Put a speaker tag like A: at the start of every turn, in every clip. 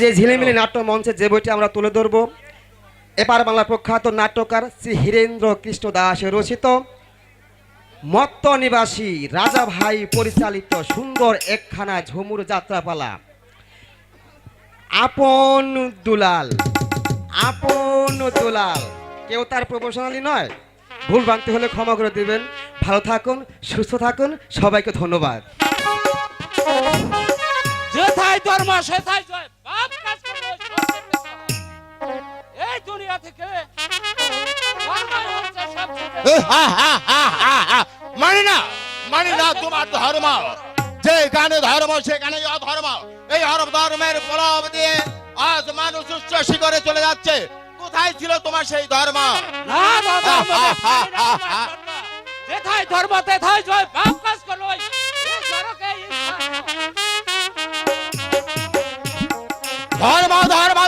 A: আজ এই ঝিলিমিলি নাট্য মঞ্চে যে বইটি আমরা তুলে ধরব, এপার বাংলার প্রখ্যাত নাট্যকার শ্রী হীরেন্দ্র কৃষ্ণ দাস রচিত, মত্ত নিবাসী রাজা ভাই পরিচালিত সুন্দর একখানা ঝুমুর যাত্রাপালা। আপন দুলাল আপন দুলাল। কেউ তার প্রফেশনালি নয়। ভুল বানতে হলে ক্ষমা করে দিবেন। ভালো থাকুন, সুস্থ থাকুন। সবাইকে ধন্যবাদ।
B: যেথায় ধর্ম সেথায় থেকে।
C: মানি না মানি না তোমার ধর্ম। যেখানে ধর্ম সেখানে অধর্ম। এই ধর্মের প্রলাপ দিয়ে আজ মানুষ উচ্চ শিখরে চলে যাচ্ছে। কোথায় ছিল তোমার সেই ধর্ম?
B: না বাবা ধর্ম। যেথায় ধর্ম তেথায় জয় বাপ কাজ করল
C: ধর্ম ধর্ম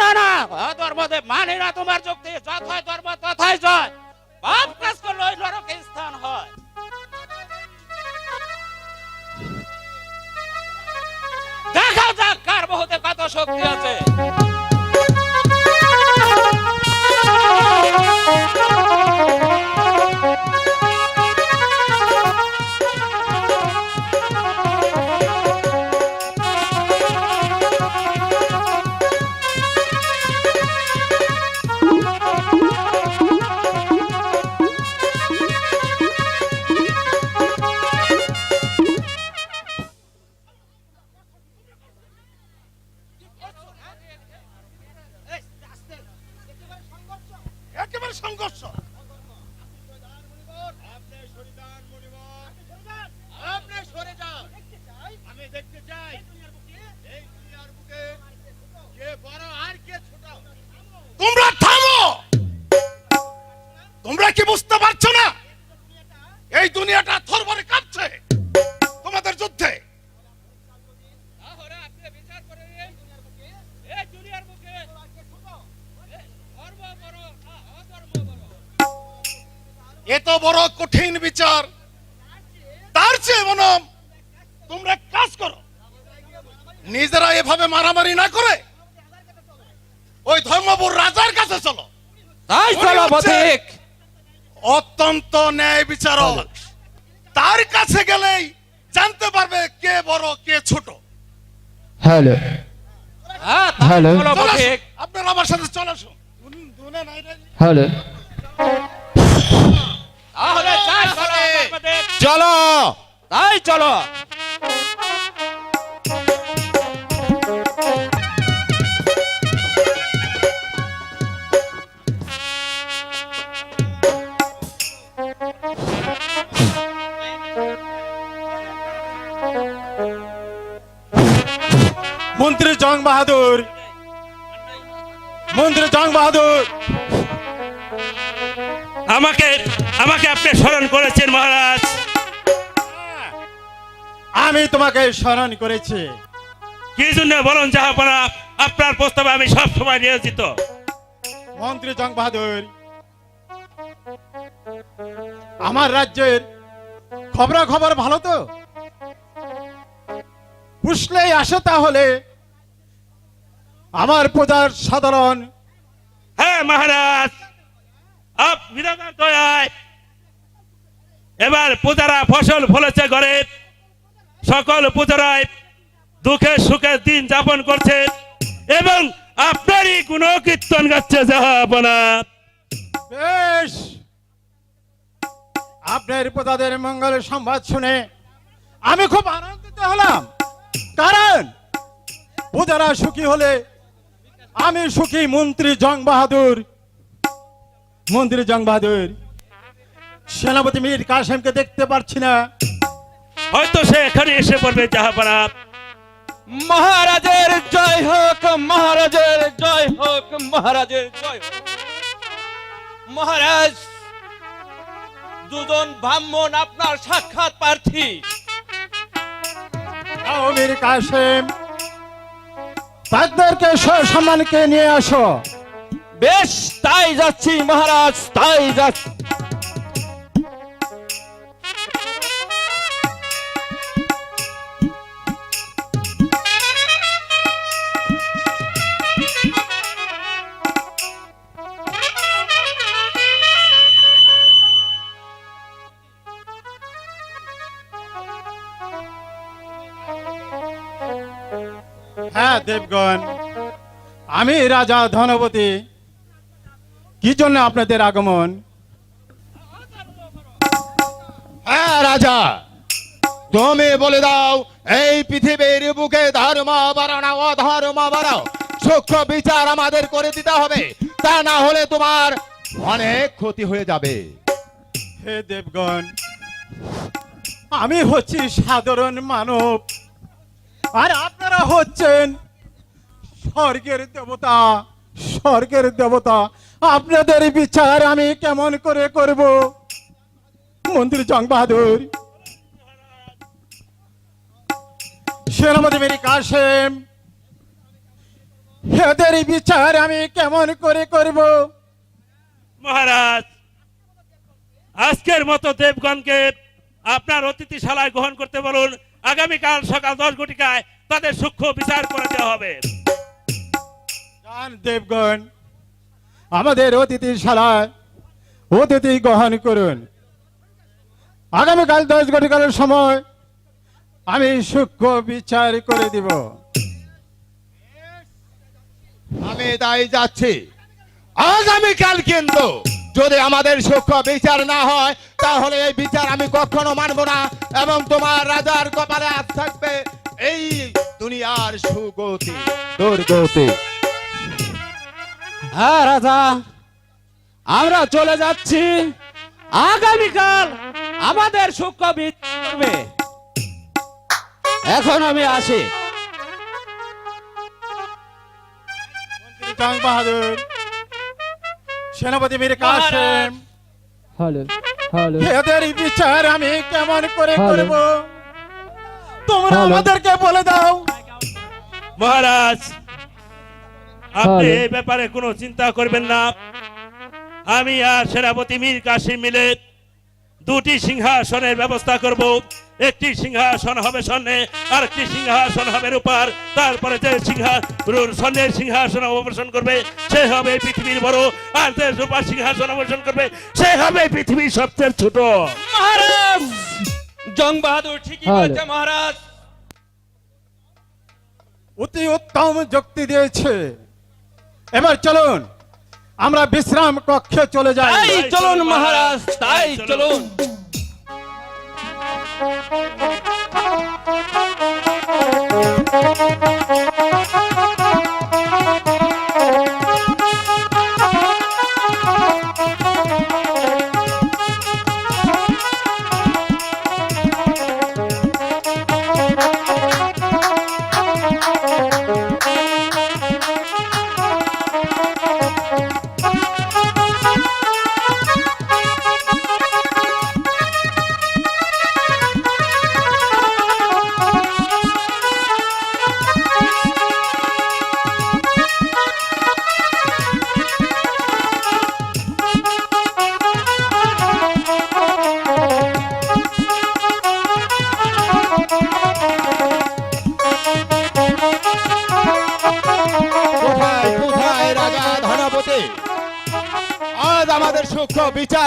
C: না না।
B: না না ধর্মতে না তোমার যুক্তি। যথায় ধর্ম, তথায় জয়। বাপ কাজ করলে ওই নরকে স্থান হয়। দেখা যাক কার বহুতে কত শক্তি আছে।
C: মারামারি না করে ওই ধর্মপুর রাজার কাছে চলো।
B: তাই চলো পথিক।
C: অত্যন্ত ন্যায় বিচারক। তার কাছে গেলেই জানতে পারবে কে বড় কে ছোট।
D: হ্যালো।
B: হ্যাঁ
D: হ্যালো।
C: আপনারা আমার সাথে চলে আসুন।
D: হ্যালো।
B: তাহলে চলো তাই চলো।
C: মন্ত্রী জং বাহাদুর।
E: আমাকে আমাকে আপনি স্মরণ করেছেন মহারাজ।
C: আমি তোমাকে স্মরণ করেছি।
E: কি জন্য বলুন জাহাপনা আপনার প্রস্তাবে আমি সব সময় নিয়োজিত।
C: মন্ত্রী জং বাহাদুর আমার রাজ্যের খবরা খবর ভালো তো? পুষলেই আসে তাহলে। আমার প্রজার সাধারণ
E: হ্যাঁ মহারাজ, আপ বিধাতার দয়ায় এবার পূজারা ফসল ফলেছে ঘরে। সকল পূজারায় দুঃখে সুখে দিন যাপন করছে এবং আপনারই গুণকীর্তন গাচ্ছে জাহাপনা
C: বেশ। আপনার প্রজাদের মঙ্গল সংবাদ শুনে আমি খুব আনন্দিত হলাম। কারণ প্রজারা সুখী হলে আমি সুখী মন্ত্রী জং বাহাদুর মন্ত্রী জং বাহাদুর সেনাপতি মীর কাসেমকে দেখতে পারছি না।
E: হয়তো সে এখানে এসে পড়বে জাহাপনা
B: মহারাজের জয় হোক মহারাজের জয় হোক মহারাজের জয় হোক। মহারাজ দুজন ব্রাহ্মণ আপনার সাক্ষাৎ প্রার্থী।
C: যাও মীর কাসেম তাদেরকে সম্মানকে নিয়ে আসো।
B: বেশ তাই যাচ্ছি মহারাজ তাই যাচ্ছি।
C: রাজা ধনপতি কি জন্য আপনাদের আগমন?
F: হ্যাঁ রাজা তুমি বলে দাও এই পৃথিবীর বুকে ধর্ম বাড়ানো অধর্ম বাড়াও সূক্ষ্ম বিচার আমাদের করে দিতে হবে। তা না হলে তোমার অনেক ক্ষতি হয়ে যাবে।
C: হে দেবগণ আমি হচ্ছি সাধারণ মানব আর আপনারা হচ্ছেন স্বর্গের দেবতা স্বর্গের দেবতা, আপনাদের বিচার আমি কেমন করে করব? মন্ত্রী জং বাহাদুর। সেনাপতি মেরি কাসেম, এদের বিচার আমি কেমন করে করব?
E: মহারাজ, আজকের মতো দেবগণকে আপনার অতিথিশালায় গ্রহণ করতে বলুন। আগামীকাল সকাল দশ ঘটিকায় তাদের সূক্ষ্ম বিচার করে দেওয়া হবে।
C: যান দেবগণ, আমাদের অতিথিশালায় অতিথি গ্রহণ করুন। আগামীকাল দশ ঘটিকালের সময় আমি সূক্ষ্ম বিচার করে দিব।
F: আমি তাই যাচ্ছি। আগামীকাল কিন্তু যদি আমাদের সূক্ষ্ম বিচার না হয়, তাহলে এই বিচার আমি কখনো মানব না এবং তোমার রাজার কপালে আজ থাকবে এই দুনিয়ার সুগতি, দুর্গতি।
G: হ্যাঁ রাজা। আমরা চলে যাচ্ছি। আগামীকাল আমাদের সূক্ষ্ম করবে এখন আমি আসি।
C: বাহাদুর সেনাপতি মীর কাসেম
D: হ্যালো হ্যালো।
C: এদের বিচার আমি কেমন করে। করব? তোমরা আমাদেরকে বলে দাও।
E: মহারাজ আপনি এই ব্যাপারে কোনো চিন্তা করবেন না। আমি আর সেনাপতি মীর কাশিম মিলে দুটি সিংহাসনের ব্যবস্থা করব। একটি সিংহাসন হবে স্বর্ণে আর একটি সিংহাসন হবে রূপার। তারপরে যে সিংহা রু- স্বর্ণের সিংহাসন অবসন করবে সে হবে পৃথিবীর বড়। আর যে রূপার সিংহাসন অবসন করবে সে হবে পৃথিবীর সবচেয়ে ছোট।
G: মহারাজ! জং বাহাদুর ঠিকই। বলছে মহারাজ।
C: অতি উত্তম যুক্তি দিয়েছে। এবার চলুন আমরা বিশ্রাম কক্ষে চলে যাই।
G: তাই চলুন মহারাজ তাই চলুন।
F: কোথায়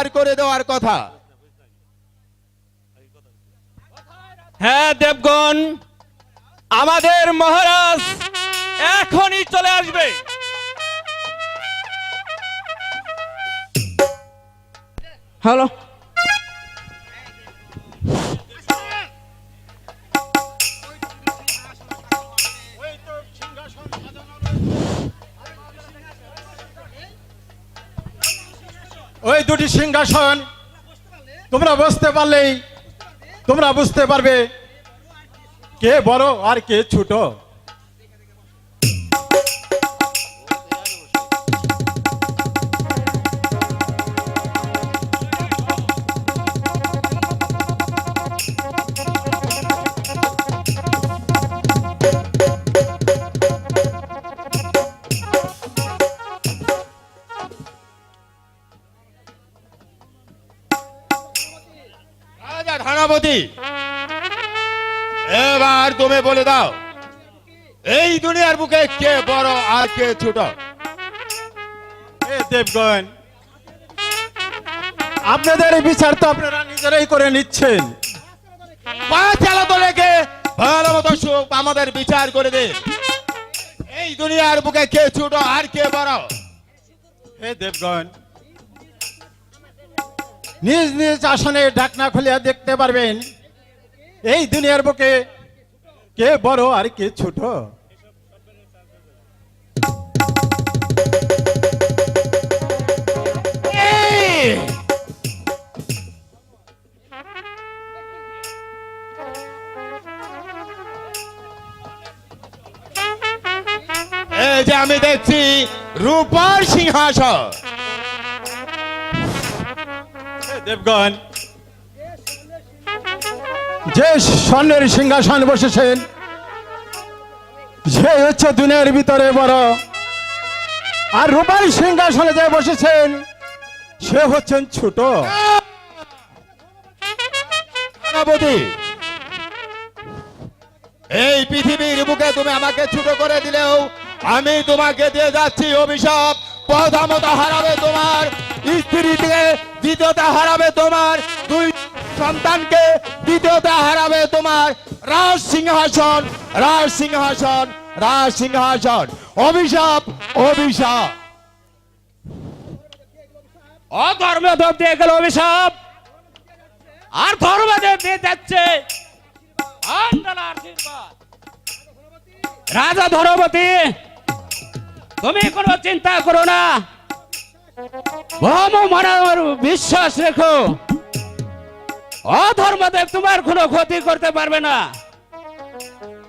F: বিচার করে দেওয়ার কথা।
G: হ্যাঁ দেবগণ আমাদের মহারাজ এখনই চলে আসবে। হ্যালো।
C: দুটি সিংহাসন। তোমরা বুঝতে পারলেই তোমরা বুঝতে পারবে কে বড় আর কে ছোট।
F: বলে দাও। এই দুনিয়ার বুকে কে বড় আর কে ছোট?
C: দেবগণ আপনাদের বিচার তো আপনারা নিজেরাই করে নিচ্ছেন।
F: পা চালাতো লেগে ভালো মতো আমাদের বিচার করে দে। এই দুনিয়ার বুকে কে ছোট আর কে বড়?
C: হে দেবগণ নিজ নিজ আসনে ঢাকনা খুলিয়া দেখতে পারবেন এই দুনিয়ার বুকে কে বড় আর কে ছোট?
F: যে আমি দেখছি রূপার সিংহাসন।
C: দেবগণ যে স্বর্ণের সিংহাসন বসেছেন, যে হচ্ছে দুনিয়ার ভিতরে বড়। আর রূপার সিংহাসনে যে বসেছেন, সে হচ্ছেন ছোট।
F: এই পৃথিবীর বুকে তুমি আমাকে ছোট করে দিলেও আমি তোমাকে দিয়ে যাচ্ছি অভিশাপ। প্রথমত হারাবে তোমার স্ত্রীকে দ্বিতীয়তা হারাবে তোমার দুই সন্তানকে দ্বিতীয়তা হারাবে তোমার রাজ সিংহাসন রাজ সিংহাসন রাজ সিংহাসন। অভিশাপ অভিশাপ।
G: অধর্মদেব দিয়ে গেল অভিশাপ। আর ধর্মদেব দিয়ে যাচ্ছে রাজা ধর্মপতি, তুমি কোনো চিন্তা করো না। বিশ্বাস রেখো। অধর্মদেব তোমার কোনো ক্ষতি করতে পারবে না।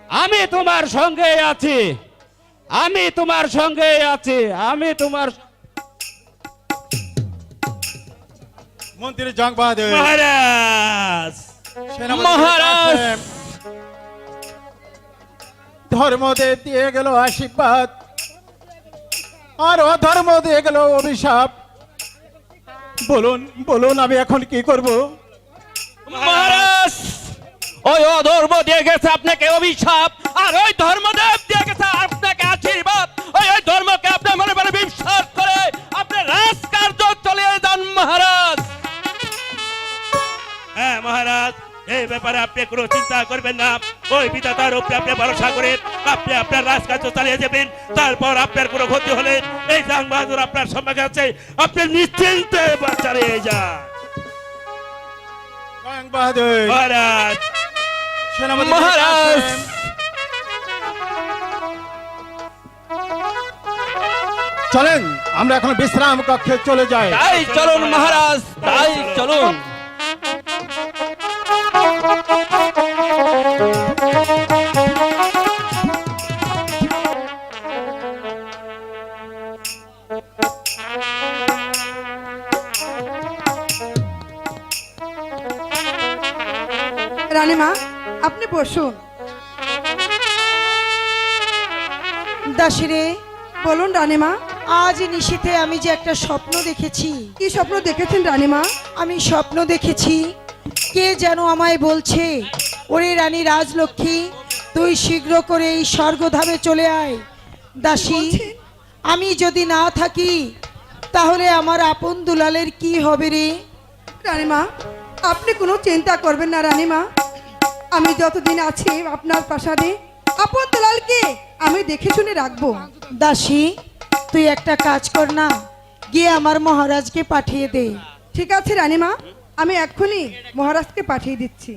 G: আমি তোমার সঙ্গে আছি। আমি তোমার সঙ্গে আছি। আমি তোমার
C: মন্ত্রী জং বাহাদুর।
E: মহারাজ!
G: মহারাজ!
C: ধর্মদেব দিয়ে গেল আশীর্বাদ। আর অধর্ম দিয়ে গেল অভিশাপ। বলুন বলুন আমি এখন কি করব?
G: মহারাজ! দিয়ে গেছে আপনাকে অভিশাপ। আর ওই ধর্মদেব দিয়ে গেছে আপনাকে আশীর্বাদ। ওই ওই ধর্মকে মনে মনে বিশ্বাস করে আপনি রাজকার্য যান, মহারাজ!
E: হ্যাঁ মহারাজ, এই ব্যাপারে আপনি কোনো চিন্তা করবেন না। ওই বিধাতার উপরে আপনি ভরসা করে আপনি আপনার রাজকার্য চালিয়ে যাবেন। তারপর আপনার কোনো ক্ষতি হলে এই জাং বাহাদুর আপনার সম্মুখে আছে। আপনি নিশ্চিন্তে চালিয়ে যান।
C: জং বাহাদুর
E: মহারাজ।
C: সেনাপতি
G: মহারাজ!
C: চলেন আমরা এখন বিশ্রাম কক্ষে চলে যাই।
G: তাই চলুন মহারাজ তাই চলুন।
H: রানীমা আপনি বসুন। দাসিরে বলুন রানীমা আজ নিশীতে আমি যে একটা স্বপ্ন দেখেছি। কি স্বপ্ন দেখেছেন রানীমা? আমি স্বপ্ন দেখেছি কে যেন আমায় বলছে ওরে রানী রাজলক্ষ্মী তুই শীঘ্র করে এই স্বর্গধামে চলে আয়। দাসী আমি যদি না থাকি তাহলে আমার আপন দুলালের কি হবে রে?
I: রানীমা আপনি কোনো চিন্তা করবেন না রানীমা। আমি যতদিন আছি আপনার প্রাসাদে আপন দুলালকে আমি দেখে শুনে রাখব।
H: দাসী তুই একটা কাজ কর না গিয়ে আমার মহারাজকে পাঠিয়ে দে।
I: ঠিক আছে রানীমা আমি এক্ষুনি মহারাজকে পাঠিয়ে দিচ্ছি।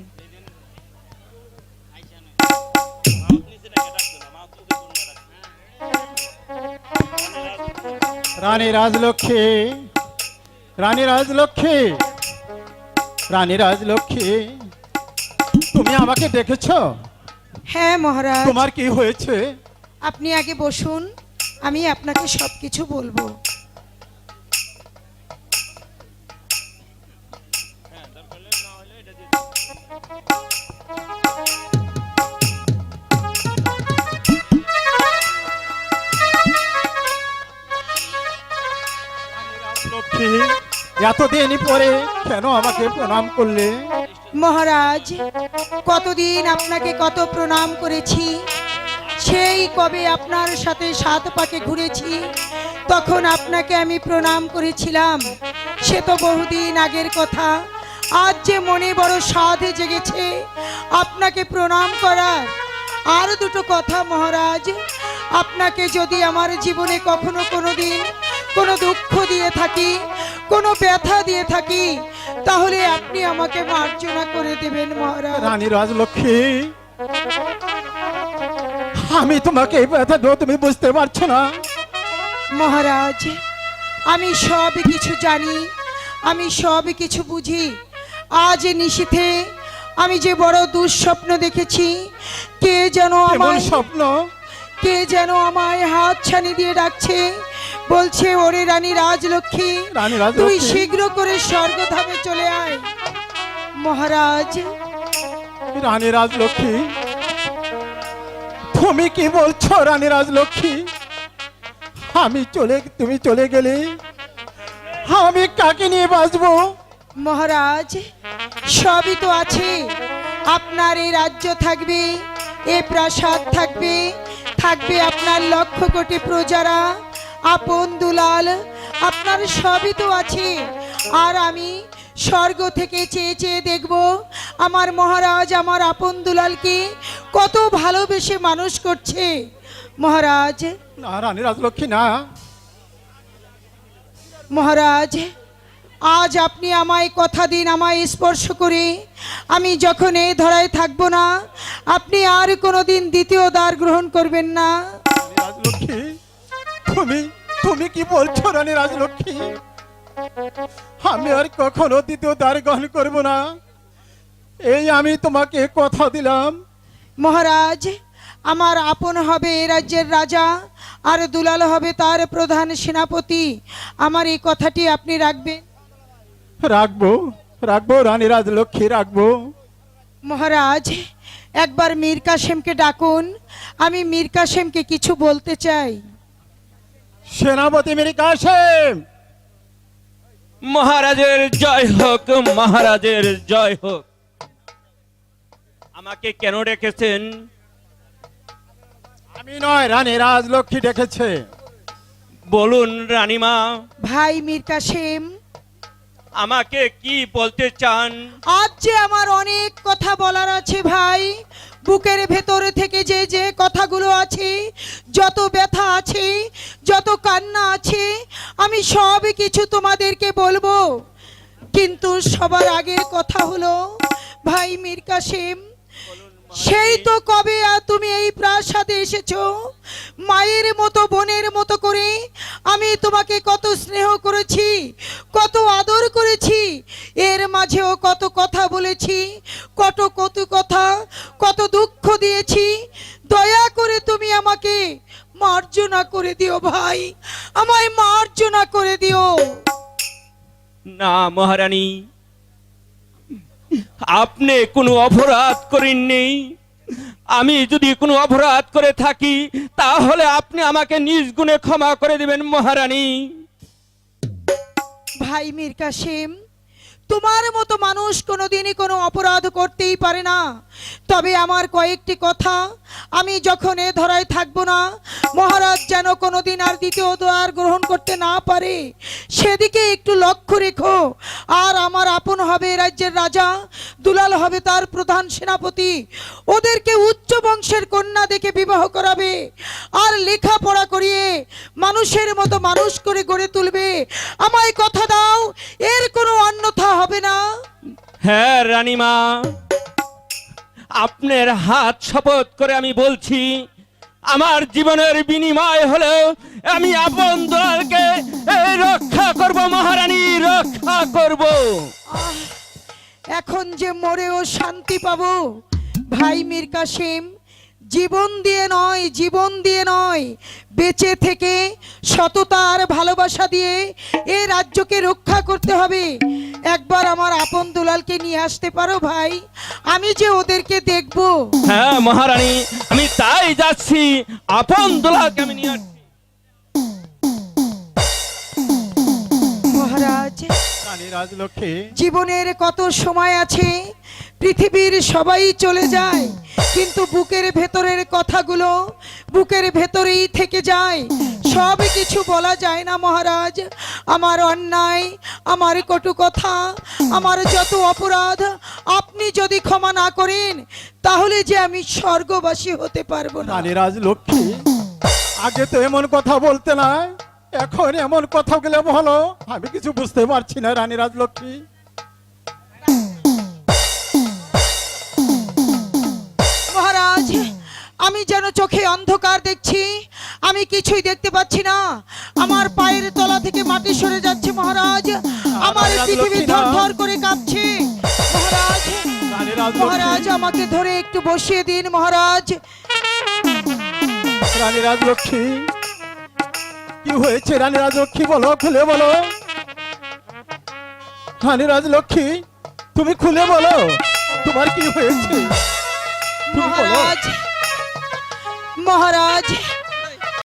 C: রানী রাজলক্ষ্মী রানী রাজলক্ষ্মী রানী রাজলক্ষ্মী। তুমি আমাকে দেখেছ?
H: হ্যাঁ মহারাজ।
C: তোমার কি হয়েছে?
H: আপনি আগে বসুন আমি আপনাকে সবকিছু বলব।
C: এতদিন পরে কেন আমাকে প্রণাম করলে?
H: মহারাজ, কতদিন আপনাকে কত প্রণাম করেছি। সেই কবে আপনার সাথে সাত পাকে ঘুরেছি, তখন আপনাকে আমি প্রণাম করেছিলাম। সে তো বহুদিন আগের কথা। আজ যে মনে বড় সাধে জেগেছে, আপনাকে প্রণাম করার আর দুটো কথা মহারাজ। আপনাকে যদি আমার জীবনে কখনো কোনো দিন কোনো দুঃখ দিয়ে থাকি কোনো ব্যথা দিয়ে থাকি তাহলে আপনি আমাকে মার্জনা করে দেবেন মহারাজ।
C: রানী রাজলক্ষ্মী আমি তোমাকে এই ব্যথা দেবো তুমি বুঝতে পারছ না?
H: মহারাজ আমি সব কিছু জানি আমি সব কিছু বুঝি। আজ নিশীথে আমি যে বড় দুঃস্বপ্ন দেখেছি কে যেন আমার
C: স্বপ্ন?
H: কে যেন আমায় হাত ছানি দিয়ে ডাকছে বলছে ওরে রানী রাজলক্ষ্মী তুই শীঘ্র করে স্বর্গধামে চলে আয়। মহারাজ
C: রানী রাজলক্ষ্মী তুমি কি বলছো রানী রাজলক্ষ্মী? আমি চলে তুমি চলে গেলে আমি কাকে নিয়ে বাঁচবো?
H: মহারাজ সবই তো আছে। আপনার এই রাজ্য থাকবে এ প্রাসাদ থাকবে থাকবে আপনার লক্ষ কোটি প্রজারা। আপন দুলাল আপনার সবই তো আছে। আর আমি স্বর্গ থেকে চেয়ে চেয়ে দেখব আমার মহারাজ আমার আপন দুলালকে কত ভালোবেসে মানুষ করছে। মহারাজ।
C: না রানী রাজলক্ষ্মী না।
H: মহারাজ আজ আপনি আমায় কথা দিন আমায় স্পর্শ করে। আমি যখন এই ধরায় থাকব না আপনি আর কোনোদিন দ্বিতীয় দ্বার গ্রহণ করবেন না।
C: রাজলক্ষ্মী তুমি তুমি কি বলছো রানী রাজলক্ষ্মী? আমি আর কখনো দ্বিতীয় দ্বার গ্রহণ করব না। এই আমি তোমাকে কথা দিলাম।
H: মহারাজ আমার আপন হবে এ রাজ্যের রাজা আর দুলাল হবে তার প্রধান সেনাপতি। আমার এই কথাটি আপনি রাখবেন?
C: রাখব রাখব রানী রাজলক্ষ্মী রাখব।
H: মহারাজ একবার মীর কাসেমকে ডাকুন। আমি মীর কাসেমকে কিছু বলতে চাই।
C: সেনাপতি মেরি কাসেম।
G: মহারাজের জয় হোক মহারাজের জয় হোক। আমাকে কেন রেখেছেন
C: আমি নয় রানী রাজলক্ষ্মী ডেকেছে।
G: বলুন রানীমা।
H: ভাই মীর কাসেম।
G: আমাকে কি বলতে চান?
H: আজ যে আমার অনেক কথা বলার আছে ভাই বুকের ভেতরে থেকে যে যে কথাগুলো আছে, যত ব্যথা আছে, যত কান্না আছে, আমি সব কিছু তোমাদেরকে বলব। কিন্তু সবার আগের কথা হলো, ভাই মীর কাসেম সেই তো কবে তুমি এই প্রাসাদে এসেছ? মায়ের মতো, বোনের মতো করে আমি তোমাকে কত স্নেহ করেছি, কত আদর করেছি, এর মাঝেও কত কথা বলেছি, কত কত কথা, কত দুঃখ দিয়েছি। দয়া করে তুমি আমাকে মার্জনা করে দিও ভাই, আমায় মার্জনা করে দিও।
G: না মহারানী আপনি কোনো অপরাধ করেননি। আমি যদি কোনো অপরাধ করে থাকি, তাহলে আপনি আমাকে নিজ গুণে ক্ষমা করে দেবেন মহারানী।
H: ভাই মীর কাসেম তোমার মতো মানুষ কোনোদিনই কোনো অপরাধ করতেই পারে না। তবে আমার কয়েকটি কথা, আমি যখন এ ধরায় থাকব না, মহারাজ যেন কোনোদিন আর দ্বিতীয় দ্বার গ্রহণ করতে না পারে। সেদিকে একটু লক্ষ্য রেখো, আর আমার আপন হবে রাজ্যের রাজা, দুলাল হবে তার প্রধান সেনাপতি। ওদেরকে উচ্চ বংশের কন্যা দেখে বিবাহ করাবে, আর লেখাপড়া করিয়ে মানুষের মতো মানুষ করে গড়ে তুলবে। আমায় কথা দাও, এর কোনো অন্যথা হবে না?
G: হ্যাঁ রানীমা। আপনার হাত শপথ করে আমি বলছি আমার জীবনের বিনিময় হলেও আমি আপন দলকে রক্ষা করব মহারানী রক্ষা করব।
H: এখন যে মরেও শান্তি পাবো ভাই মীর কাসেম জীবন দিয়ে নয় জীবন দিয়ে নয়। বেঁচে থেকে সততা আর ভালোবাসা দিয়ে এ রাজ্যকে রক্ষা করতে হবে। একবার আমার আপন দুলালকে নিয়ে আসতে পারো ভাই। আমি যে ওদেরকে দেখব।
G: হ্যাঁ মহারানী আমি তাই যাচ্ছি। আপন দোলাকে আমি নিয়ে আসছি।
H: মহারাজ
C: রানী রাজলক্ষ্মী।
H: জীবনের কত সময় আছে? পৃথিবীর সবাই চলে যায়। কিন্তু বুকের ভেতরের কথাগুলো বুকের ভেতরেই থেকে যায়। সব কিছু বলা যায় না মহারাজ। আমার অন্যায়, আমার কটু কথা, আমার যত অপরাধ, আপনি যদি ক্ষমা না করেন, তাহলে যে আমি স্বর্গবাসী হতে পারব না।
C: রানী রাজলক্ষ্মী, আগে তো এমন কথা বলতে না এখন এমন কথা গেলে বলো আমি কিছু বুঝতে পারছি না রানী রাজলক্ষ্মী।
H: আমি যেন চোখে অন্ধকার দেখছি আমি কিছুই দেখতে পাচ্ছি না। আমার পায়ের তলা থেকে মাটি সরে যাচ্ছে মহারাজ। আমার পৃথিবী থর করে কাঁপছে। মহারাজ মহারাজ আমাকে ধরে একটু বসিয়ে দিন মহারাজ।
C: রানী রাজলক্ষ্মী কি হয়েছে রানী রাজলক্ষ্মী বলো খুলে বলো। রানী রাজলক্ষ্মী তুমি খুলে বলো তোমার কি হয়েছে?
H: মহারাজ মহারাজ